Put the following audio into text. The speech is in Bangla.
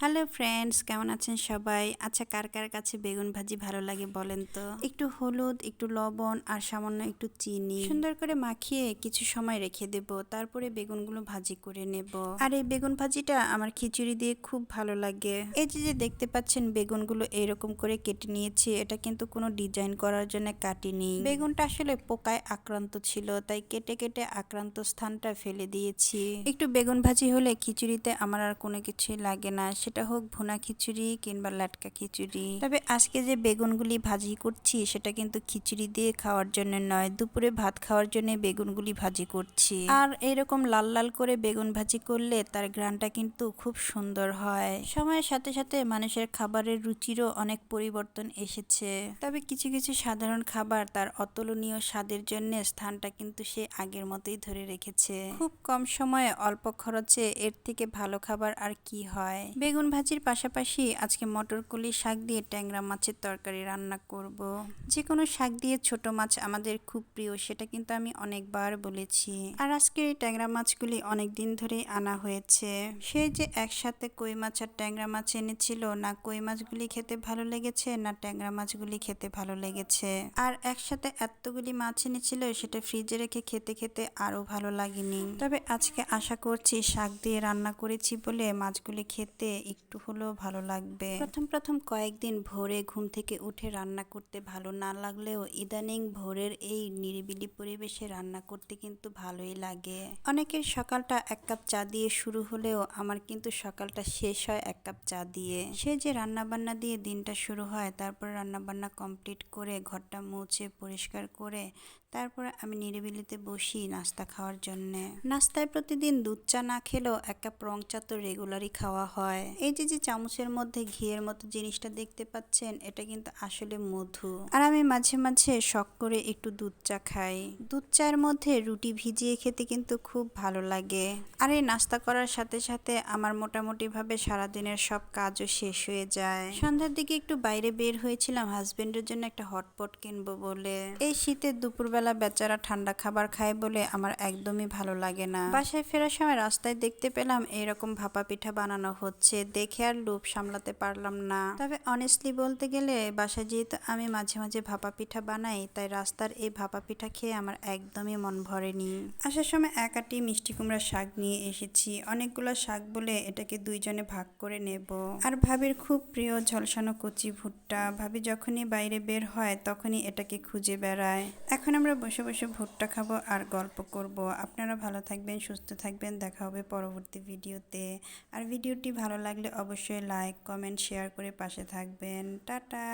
হ্যালো ফ্রেন্ডস কেমন আছেন সবাই? আচ্ছা কার কার কাছে বেগুন ভাজি ভালো লাগে বলেন তো? একটু হলুদ একটু লবণ আর সামান্য একটু চিনি। সুন্দর করে মাখিয়ে কিছু সময় রেখে দেব। তারপরে বেগুনগুলো ভাজি করে নেব। আর এই বেগুন ভাজিটা আমার খিচুড়ি দিয়ে খুব ভালো লাগে। এই যে যে দেখতে পাচ্ছেন বেগুনগুলো এরকম করে কেটে নিয়েছি এটা কিন্তু কোনো ডিজাইন করার জন্য কাটিনি। বেগুনটা আসলে পোকায় আক্রান্ত ছিল তাই কেটে কেটে আক্রান্ত স্থানটা ফেলে দিয়েছি। একটু বেগুন ভাজি হলে খিচুড়িতে আমার আর কোনো কিছুই লাগে না। সেটা হোক ভুনা খিচুড়ি কিংবা লাটকা খিচুড়ি। তবে আজকে যে বেগুনগুলি ভাজি করছি, সেটা কিন্তু খিচুড়ি দিয়ে খাওয়ার জন্য নয়, দুপুরে ভাত খাওয়ার জন্য বেগুনগুলি ভাজি করছি। আর এরকম লাল লাল করে বেগুন ভাজি করলে তার গ্রানটা কিন্তু খুব সুন্দর হয়। সময়ের সাথে সাথে মানুষের খাবারের রুচিরও অনেক পরিবর্তন এসেছে। তবে কিছু কিছু সাধারণ খাবার তার অতুলনীয় স্বাদের জন্য স্থানটা কিন্তু সে আগের মতোই ধরে রেখেছে। খুব কম সময়ে অল্প খরচে এর থেকে ভালো খাবার আর কি হয়? বেগুন ভাজির পাশাপাশি আজকে মটরকলি শাক দিয়ে ট্যাংরা মাছের তরকারি রান্না করব। যে কোনো শাক দিয়ে ছোট মাছ আমাদের খুব প্রিয়, সেটা কিন্তু আমি অনেকবার বলেছি। আর আজকে এই ট্যাংরা মাছগুলি অনেক দিন ধরেই আনা হয়েছে। সে যে একসাথে কই মাছ আর ট্যাংরা মাছ এনেছিল, না কই মাছগুলি খেতে ভালো লেগেছে, না ট্যাংরা মাছগুলি খেতে ভালো লেগেছে। আর একসাথে এতগুলি মাছ এনেছিল, সেটা ফ্রিজে রেখে খেতে খেতে আরও ভালো লাগেনি। তবে আজকে আশা করছি শাক দিয়ে রান্না করেছি বলে মাছগুলি খেতে একটু হলেও ভালো লাগবে। প্রথম প্রথম কয়েকদিন ভোরে ঘুম থেকে উঠে রান্না করতে ভালো না লাগলেও ইদানিং ভোরের এই নিরিবিলি পরিবেশে রান্না করতে কিন্তু ভালোই লাগে। অনেকের সকালটা এক কাপ চা দিয়ে শুরু হলেও আমার কিন্তু সকালটা শেষ হয় এক কাপ চা দিয়ে। সে যে রান্না বান্না দিয়ে দিনটা শুরু হয়, তারপর রান্না বান্না কমপ্লিট করে ঘরটা মুছে পরিষ্কার করে তারপরে আমি নিরিবিলিতে বসি নাস্তা খাওয়ার জন্য। নাস্তায় প্রতিদিন দুধ চা না খেলেও এক কাপ রং চা তো রেগুলারই খাওয়া হয়। এই যে যে চামচের মধ্যে ঘিয়ের মতো জিনিসটা দেখতে পাচ্ছেন, এটা কিন্তু আসলে মধু। আর আমি মাঝে মাঝে শখ করে একটু দুধ চা খাই। দুধ চায়ের মধ্যে রুটি ভিজিয়ে খেতে কিন্তু খুব ভালো লাগে। আর এই নাস্তা করার সাথে সাথে আমার মোটামুটি ভাবে সারাদিনের সব কাজও শেষ হয়ে যায়। সন্ধ্যার দিকে একটু বাইরে বের হয়েছিলাম হাজবেন্ডের জন্য একটা হটপট কিনবো বলে। এই শীতের দুপুরবেলা বেচারা ঠান্ডা খাবার খায় বলে আমার একদমই ভালো লাগে না। বাসায় ফেরার সময় রাস্তায় দেখতে পেলাম এরকম ভাপা পিঠা বানানো হচ্ছে। দেখে আর লোভ সামলাতে পারলাম না। তবে অনেস্টলি বলতে গেলে বাসায় যেহেতু আমি মাঝে মাঝে ভাপা পিঠা বানাই, তাই রাস্তার এই ভাপা পিঠা খেয়ে আমার একদমই মন ভরেনি। আসার সময় এক আটি মিষ্টি কুমড়া শাক নিয়ে এসেছি। অনেকগুলো শাক বলে এটাকে দুইজনে ভাগ করে নেব। আর ভাবির খুব প্রিয় ঝলসানো কচি ভুট্টা। ভাবি যখনই বাইরে বের হয়, তখনই এটাকে খুঁজে বেড়ায়। এখন আমরা বসে বসে ভুট্টা খাব আর গল্প করব। আপনারা ভালো থাকবেন, সুস্থ থাকবেন। দেখা হবে পরবর্তী ভিডিওতে। আর ভিডিওটি ভালো লাগলে অবশ্যই লাইক কমেন্ট শেয়ার করে পাশে থাকবেন। টাটা!